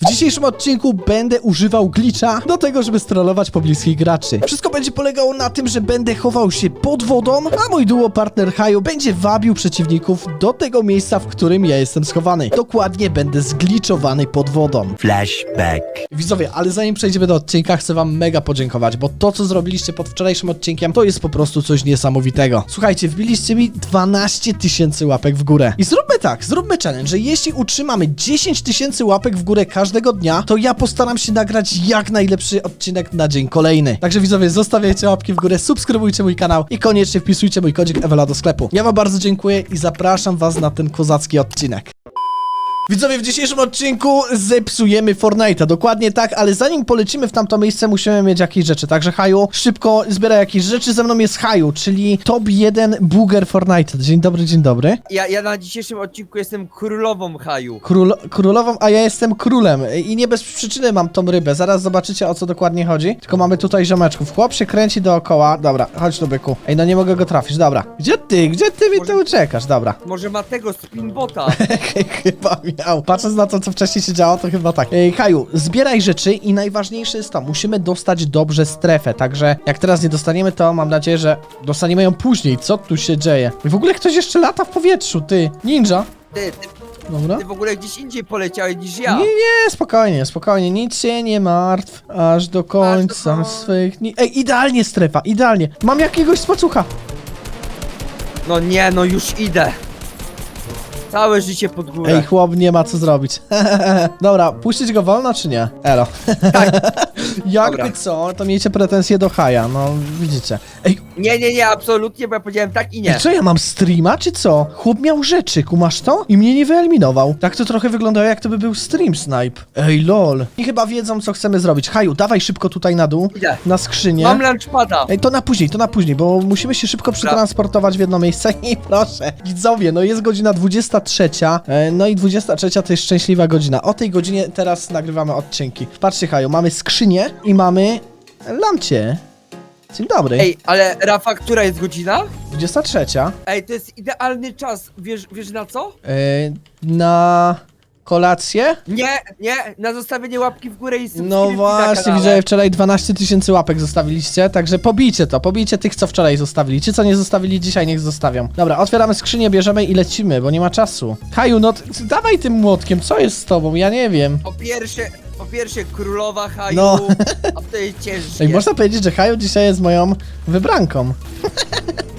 W dzisiejszym odcinku będę używał glitcha do tego, żeby strollować pobliskich graczy. Wszystko będzie polegało na tym, że będę chował się pod wodą, a mój duo partner Hajo będzie wabił przeciwników do tego miejsca, w którym ja jestem schowany. Dokładnie będę zgliczowany pod wodą. Flashback. Widzowie, ale zanim przejdziemy do odcinka, chcę wam mega podziękować, bo to, co zrobiliście pod wczorajszym odcinkiem, to jest po prostu coś niesamowitego. Słuchajcie, wbiliście mi 12 tysięcy łapek w górę. I zróbmy tak, zróbmy challenge, że jeśli utrzymamy 10 tysięcy łapek w górę każdego dnia, to ja postaram się nagrać jak najlepszy odcinek na dzień kolejny. Także widzowie, zostawiajcie łapki w górę, subskrybujcie mój kanał i koniecznie wpisujcie mój kodzik Ewela do sklepu. Ja wam bardzo dziękuję i zapraszam was na ten kozacki odcinek. Widzowie, w dzisiejszym odcinku zepsujemy Fortnite'a, dokładnie tak, ale zanim polecimy w tamto miejsce, musimy mieć jakieś rzeczy, także Haju, szybko zbieraj jakieś rzeczy, ze mną jest Haju, czyli top 1 booger Fortnite'a. Dzień dobry, dzień dobry. Ja, ja na dzisiejszym odcinku jestem królową haju. Król, królową, a ja jestem królem. I nie bez przyczyny mam tą rybę, zaraz zobaczycie o co dokładnie chodzi, tylko mamy tutaj ziomeczków, chłop się kręci dookoła, dobra, chodź tu byku, ej no nie mogę go trafić, dobra, gdzie ty, gdzie ty mi Może- tu uciekasz, dobra. Może ma tego spinbota. chyba miał. Patrząc na to, co wcześniej się działo, to chyba tak. Ej, Kaju, zbieraj rzeczy i najważniejsze jest to, musimy dostać dobrze strefę, także jak teraz nie dostaniemy, to mam nadzieję, że dostaniemy ją później. Co tu się dzieje? I w ogóle ktoś jeszcze lata w powietrzu, ty. Ninja. Ty, ty, Dobra. ty w ogóle gdzieś indziej poleciałeś niż Nie, ja. nie, spokojnie, spokojnie, nic się nie martw, aż do końca końca. swych dni. Ej, idealnie strefa, idealnie. Mam jakiegoś spacucha. No nie, no już idę. Całe życie pod górę. Ej, chłop nie ma co zrobić. Dobra, puścić go wolno czy nie? Elo. Jakby Dobra. co, to miejcie pretensje do Haja, no widzicie. Ej, Nie, nie, nie, absolutnie, bo ja powiedziałem tak i nie. ej, co ja mam streama czy co? Chłop miał rzeczy, kumasz to? I mnie nie wyeliminował. Tak to trochę wyglądało jak to by był stream snipe. Ej, lol. I chyba wiedzą co chcemy zrobić. Haju, dawaj szybko tutaj na dół, Idę. na skrzynię. Mam lunchpada. Ej, to na później, to na później, bo musimy się szybko przetransportować w jedno miejsce i proszę, widzowie, no jest godzina 23, e, no i 23 to jest szczęśliwa godzina. O tej godzinie teraz nagrywamy odcinki. Patrzcie, Haju, mamy skrzynię i mamy lamcie. Dzień dobry. Ej, ale Rafa, która jest godzina? 23. Ej, to jest idealny czas. Wiesz, wiesz na co? E, na kolację? Nie, nie, na zostawienie łapki w górę i subskrypcji No na właśnie, kanale. widzę, wczoraj 12 tysięcy łapek zostawiliście, także pobijcie to, pobijcie tych, co wczoraj zostawili. Ci, co nie zostawili dzisiaj, niech zostawią. Dobra, otwieramy skrzynię, bierzemy i lecimy, bo nie ma czasu. Haju, no t- dawaj tym młotkiem, co jest z tobą? Ja nie wiem. Po pierwsze, po pierwsze królowa haju, No. a jest ciężkie. Ej, można powiedzieć, że Haju dzisiaj jest moją wybranką.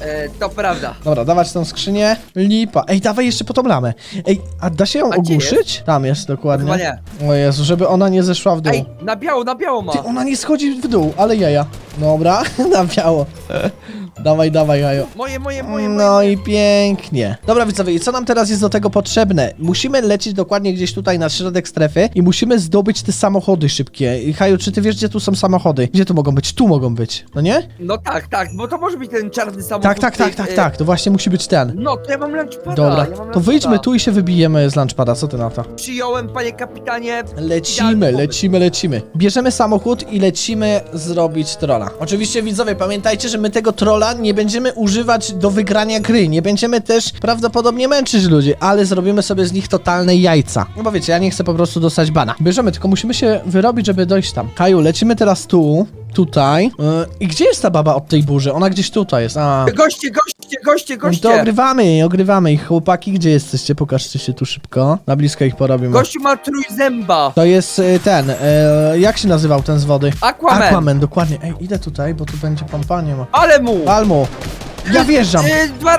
E, to prawda. Dobra, dawać tą skrzynię. Lipa. Ej, dawaj jeszcze po tą. Ej, a da się ją A gdzie ogłuszyć? Tam jest, dokładnie. Chyba nie. O Jezu, żeby ona nie zeszła w dół. Ej, na biało, na biało ma. Ty, ona nie schodzi w dół, ale jaja. Dobra, na biało. Dawaj, dawaj, Haju. Moje, moje, moje, moje. No i pięknie. Dobra widzowie, i co nam teraz jest do tego potrzebne? Musimy lecieć dokładnie gdzieś tutaj na środek strefy i musimy zdobyć te samochody szybkie. I Haju, czy ty wiesz, gdzie tu są samochody? Gdzie tu mogą być? Tu mogą być, no nie? No tak, tak, bo to może być ten czarny samochód. Tak, tak, tak, ty- tak, e, tak, to właśnie musi być ten. No, to ja mam lunchpada. Dobra, ja mam to wyjdźmy tu i się wybijemy z lunchpada, co ty na to? Przyjąłem, panie kapitanie. Lecimy, pomysł. lecimy, lecimy. Bierzemy samochód i lecimy zrobić trolla. Oczywiście widzowie, pamiętajcie, że my tego trolla nie będziemy używać do wygrania gry. Nie będziemy też prawdopodobnie męczyć ludzi, ale zrobimy sobie z nich totalne jajca. No bo wiecie, ja nie chcę po prostu dostać bana. Bierzemy, tylko musimy się wyrobić, żeby dojść tam. Kaju, lecimy teraz tu, tutaj. Yy, I gdzie jest ta baba od tej burzy? Ona gdzieś tutaj jest. A. Goście, goście, goście, No to goście. ogrywamy, ogrywamy ich. Chłopaki, gdzie jesteście? Pokażcie się tu szybko. Na blisko ich porobimy. Gościu ma trójzęba. To jest y, ten, y, jak się nazywał ten z wody? Aquaman. Aquaman, dokładnie. Ej, idę tutaj, bo tu będzie pompanie. ma- Ale mu. Palmu, ja wjeżdżam. E, dwa...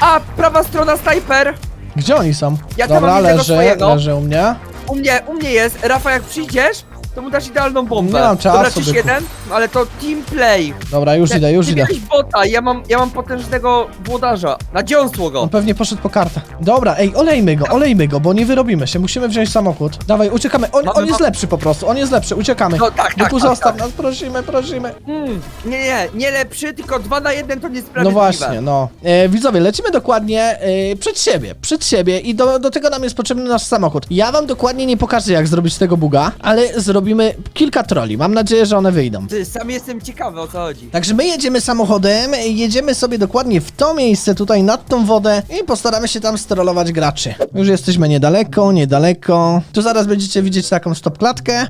A, prawa strona snajper. Gdzie oni są? Ja tam Dobra, mam jednego leży, swojego. leży u mnie. U mnie, u mnie jest. Rafa, jak przyjdziesz, to mu dasz idealną bombę. Nie mam czasu, Dobra, byku. jeden, ale to team play. Dobra, już idę, już ty idę. miałeś bota, ja mam, ja mam potężnego włodarza. Na dziąsło go. On pewnie poszedł po kartę. Dobra, ej, olejmy go, olejmy go, bo nie wyrobimy się. Musimy wziąć samochód. Dawaj, uciekamy. On, Mamy on jest lepszy po prostu, on jest lepszy, uciekamy. No tak, tak, Byku, tak, zostaw tak. nas, prosimy, prosimy. Mm, nie, nie, nie lepszy, tylko dwa na jeden to No niesprawiedliwe. właśnie, no. E, widzowie, lecimy dokładnie e, przed siebie, przed siebie i do, do tego nam jest potrzebny nasz samochód. Ja wam dokładnie nie pokażę, jak zrobić tego buga, ale zrobimy zrobimy kilka troli. Mam nadzieję, że one wyjdą. Ty, sam jestem ciekawy o co chodzi. Także my jedziemy samochodem, jedziemy sobie dokładnie w to miejsce tutaj nad tą wodę i postaramy się tam strollować graczy. Już jesteśmy niedaleko, niedaleko. Tu zaraz będziecie widzieć taką stopklatkę.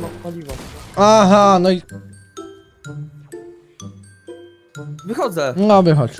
Mam. Aha, no i... Wychodzę. No wychodź.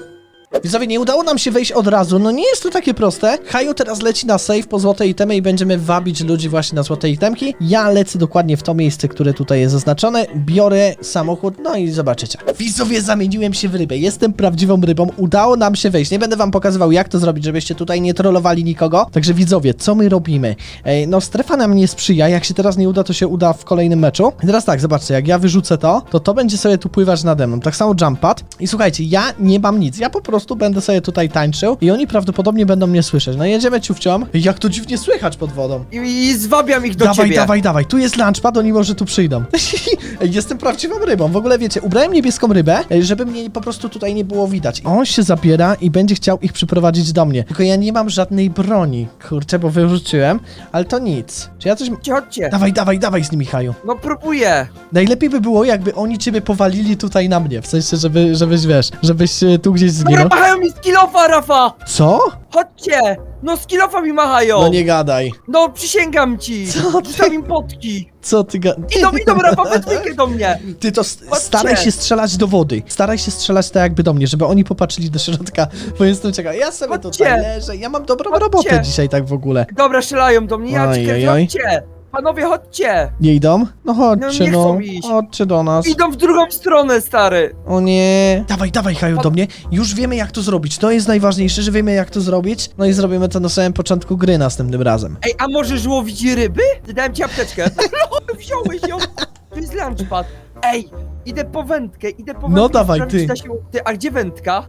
Widzowie, nie udało nam się wejść od razu, no nie jest to takie proste. Haju teraz leci na save po złote itemy i będziemy wabić ludzi właśnie na złote itemki. Ja lecę dokładnie w to miejsce, które tutaj jest zaznaczone, biorę samochód, no i zobaczycie. Widzowie, zamieniłem się w rybę, jestem prawdziwą rybą, udało nam się wejść. Nie będę wam pokazywał jak to zrobić, żebyście tutaj nie trollowali nikogo. Także widzowie, co my robimy? Ej, no strefa nam nie sprzyja, jak się teraz nie uda, to się uda w kolejnym meczu. I teraz tak, zobaczcie, jak ja wyrzucę to, to to będzie sobie tu pływać nade mną. Tak samo jump pad. I słuchajcie, ja nie mam nic, ja po prostu będę sobie tutaj tańczył i oni prawdopodobnie będą mnie słyszeć. No jedziemy ciufcią. Jak to dziwnie słychać pod wodą. I, i zwabiam ich do dawaj, ciebie. dawaj, dawaj, tu jest lunchpad, oni może tu przyjdą. Jestem prawdziwą rybą. W ogóle wiecie, ubrałem niebieską rybę, żeby mnie po prostu tutaj nie było widać. On się zabiera i będzie chciał ich przyprowadzić do mnie. Tylko ja nie mam żadnej broni. Kurczę, bo wyrzuciłem, ale to nic. Czy ja coś... Chodźcie. Dawaj, dawaj, dawaj z nimi, Haju. No próbuję. Najlepiej by było, jakby oni ciebie powalili tutaj na mnie. W sensie, żeby, żebyś, wiesz, żebyś tu gdzieś zginął. Machają mi skillofa, Rafa! Co? Chodźcie! No skillofa mi machają! No nie gadaj. No przysięgam ci! Co ty- Rzucam im potki! Co ty ga... Idą, idą, Rafa, we dwójkę do mnie! Ty to s- Chodźcie. staraj się strzelać do wody. Staraj się strzelać tak jakby do mnie, żeby oni popatrzyli do środka, bo jestem ciekaw. Ja sobie Chodźcie. tutaj leżę, ja mam dobrą Chodźcie. robotę dzisiaj tak w ogóle. Dobra, strzelają do mnie, ja Oj, czekaj, oj, oj. chodźcie! Panowie, chodźcie! Nie idą? No chodźcie, nie no. chcą iść. Chodźcie do nas. Idą w drugą stronę, stary! O nie. Dawaj, dawaj, Haju, do mnie. Już wiemy jak to zrobić. To jest najważniejsze, że wiemy jak to zrobić. No i zrobimy to na samym początku gry następnym razem. Ej, a możesz łowić ryby? Dałem ci apteczkę. Wziąłeś ją! To jest lunchpad. Ej, idę po wędkę, idę po wędkę. No dawaj, sprawdzić, ty. da Się... ty. A gdzie wędka?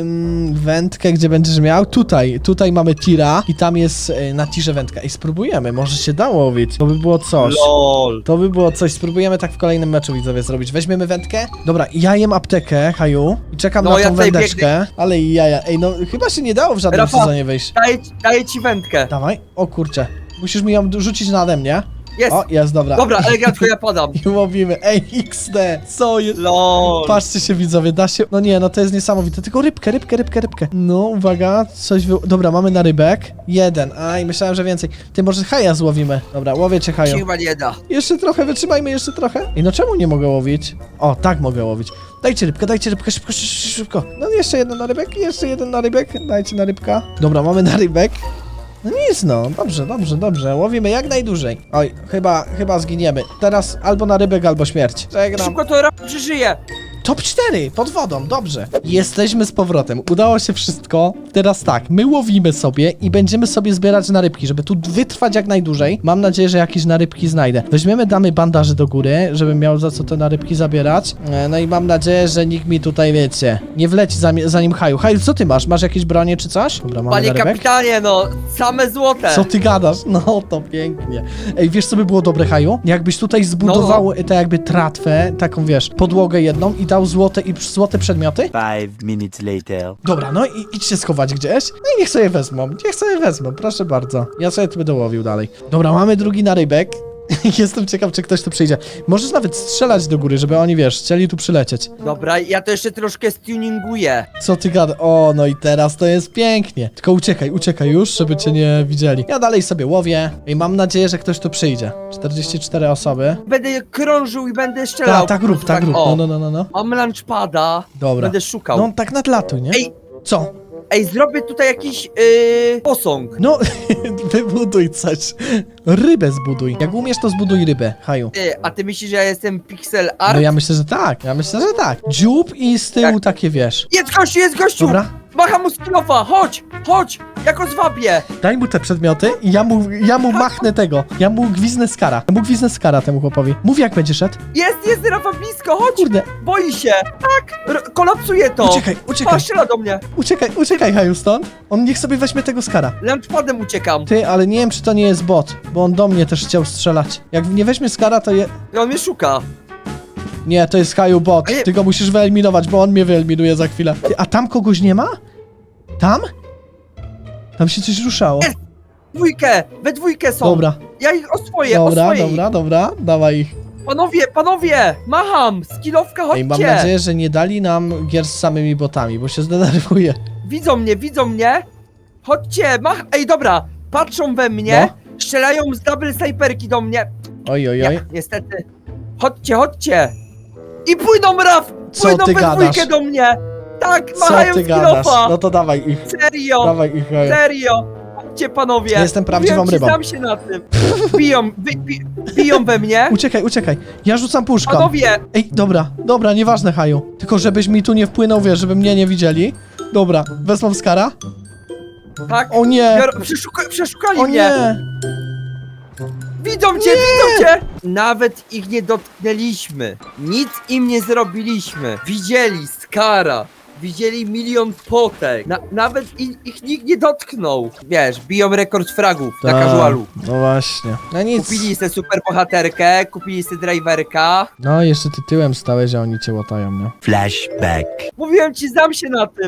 Ym, wędkę, gdzie będziesz miał? Tutaj, tutaj mamy tira i tam jest y, na tirze wędka. I spróbujemy, może się da łowić. To by było coś. LOL. To by było coś, spróbujemy tak w kolejnym meczu widzowie zrobić. Weźmiemy wędkę. Dobra, ja jem aptekę, Haju, i czekam No, na ja tą tutaj wędeczkę. Ale i jaja, ej no chyba się nie dało w żadnym Rafa. sezonie wyjść. Daję, ci- daję ci wędkę. Dawaj, o kurczę. Musisz mi ją rzucić nade mnie. Jest. O, jest, dobra. Dobra, elegancko ja padam. I łowimy. Ej, XD, co jest? LOL. Patrzcie się widzowie, da się... No nie, no to jest niesamowite, tylko rybkę, rybkę, rybkę, rybkę. No, uwaga, coś wy... Dobra, mamy na rybek. Jeden, aj, myślałem, że więcej. Ty, może haja złowimy. Dobra, łowię cię haju. chyba nie da. Jeszcze trochę, wytrzymajmy jeszcze trochę. I no czemu nie mogę łowić? O, tak mogę łowić. Dajcie rybkę, dajcie rybkę, szybko, szybko, szybko. No jeszcze jeden na rybek, jeszcze jeden na rybek. Dajcie na rybka. Dobra, mamy na rybek. No nic no, dobrze, dobrze, dobrze. Łowimy jak najdłużej. Oj, chyba, chyba zginiemy. Teraz albo na rybek, albo śmierć. Żegnam. Szybko to Rafa przeżyje. Top 4, pod wodą, dobrze. Jesteśmy z powrotem, udało się wszystko. Teraz tak, my łowimy sobie i będziemy sobie zbierać na rybki, żeby tu wytrwać jak najdłużej. Mam nadzieję, że jakieś narybki znajdę. Weźmiemy, damy bandaży do góry, żebym miał za co te narybki zabierać. E, No i mam nadzieję, że nikt mi tutaj, wiecie, nie wleci za, zanim Haju. Haju, co ty masz? Masz jakieś bronie czy coś? Dobra, mamy Panie narybek. kapitanie, no, same złote. Co ty gadasz? No to pięknie. Ej, wiesz co by było dobre, Haju? Jakbyś tutaj zbudował no. jakby tratwę, taką wiesz, podłogę jedną i dał złote i złote przedmioty? Five minutes later. Dobra, no i idź się schować gdzieś. No i niech sobie wezmą, niech sobie wezmą, proszę bardzo. Ja sobie tu będę łowił dalej. Dobra, mamy drugi narybek. Jestem ciekaw, czy ktoś tu przyjdzie. Możesz nawet strzelać do góry, żeby oni, wiesz, chcieli tu przylecieć. Dobra, ja to jeszcze troszkę stuninguję. Co ty gada? O, no i teraz to jest pięknie. Tylko uciekaj, uciekaj już, żeby cię nie widzieli. Ja dalej sobie łowię i mam nadzieję, że ktoś tu przyjdzie. 44 osoby. Będę krążył i będę strzelał. Tak, tak rób, tak rób. o. No, no, no, no, no. Mam lunchpada. Dobra. Będę szukał. No, tak nadlatuj, nie? Ej, Co? Ej, zrobię tutaj jakiś yy, posąg. No, wybuduj coś. Rybę zbuduj. Jak umiesz, to zbuduj rybę, Haju. Ty, a ty myślisz, że ja jestem pixel art? No ja myślę, że tak. Ja myślę, że tak. Dziób i z tyłu Tak. takie, wiesz. Jest gościu, jest gościu! Dobra, Macha mu skillofa, chodź, chodź, ja go zwabię. daj mu te przedmioty i ja mu, ja mu machnę tego. Ja mu gwiznę skara. Ja mu gwiznę skara temu chłopowi. Mów jak będzie szedł. Jest, jest, Rafa blisko, chodź. Kurde, Boi się. Tak, R kolapsuje to. uciekaj, uciekaj, Pa, strzela do mnie. uciekaj, uciekaj, Haju, stąd. On niech sobie weźmie tego skara. Lunchpadem uciekam. Ty, ale nie wiem, czy to nie jest bot, bo on do mnie też chciał strzelać. Jak nie weźmie skara, to je... I on mnie szuka. Nie, to jest Haju bot. Ty go musisz wyeliminować, bo on mnie wyeliminuje za chwilę. Ty, a tam kogoś nie ma? Tam? Tam się coś ruszało. Jest! Dwójkę, we dwójkę są. Dobra, Ja ich oswoję, dobra, oswoję dobra, dobra, dawaj ich. ich. Panowie, panowie, macham, chodźcie. Ej, mam nadzieję, że nie dali nam gier z samymi botami, bo się zdenerwuję. Widzą mnie, widzą mnie. Chodźcie, mach... Ej, dobra, patrzą we mnie, No. strzelają z double snajperki do mnie. Oj, oj, oj. niestety. Chodźcie, chodźcie. I pójdą raf, Co pójdą ty we gadasz? dwójkę do mnie. Tak, Co machają ty gadasz? No to dawaj ich, Serio, dawaj ich. oj. serio. Chodźcie, panowie. Jestem prawdziwą Mówiłem ci, rybą. Znam się na tym. Biją, wy, bi, biją we mnie. Uciekaj, uciekaj. Ja rzucam puszką. Panowie, Ej, dobra, dobra, nieważne, Haju. Tylko żebyś mi tu nie wpłynął, wiesz, żeby mnie nie widzieli. Dobra, wezmą skara. tak. O nie! Biorą, przeszuka, przeszukali O mnie. nie! Widzą cię, widzą cię! Nawet ich nie dotknęliśmy. Nic im nie zrobiliśmy. Widzieli Skara. Widzieli milion potek. Na, nawet i, ich nikt nie dotknął. Wiesz, biją rekord fragów na Tak, casualu. No właśnie. No nic. Kupili sobie super bohaterkę, kupili sobie driverka. No, jeszcze ty tyłem stałeś, a oni cię łotają, nie? Flashback. Mówiłem ci, znam się na tym.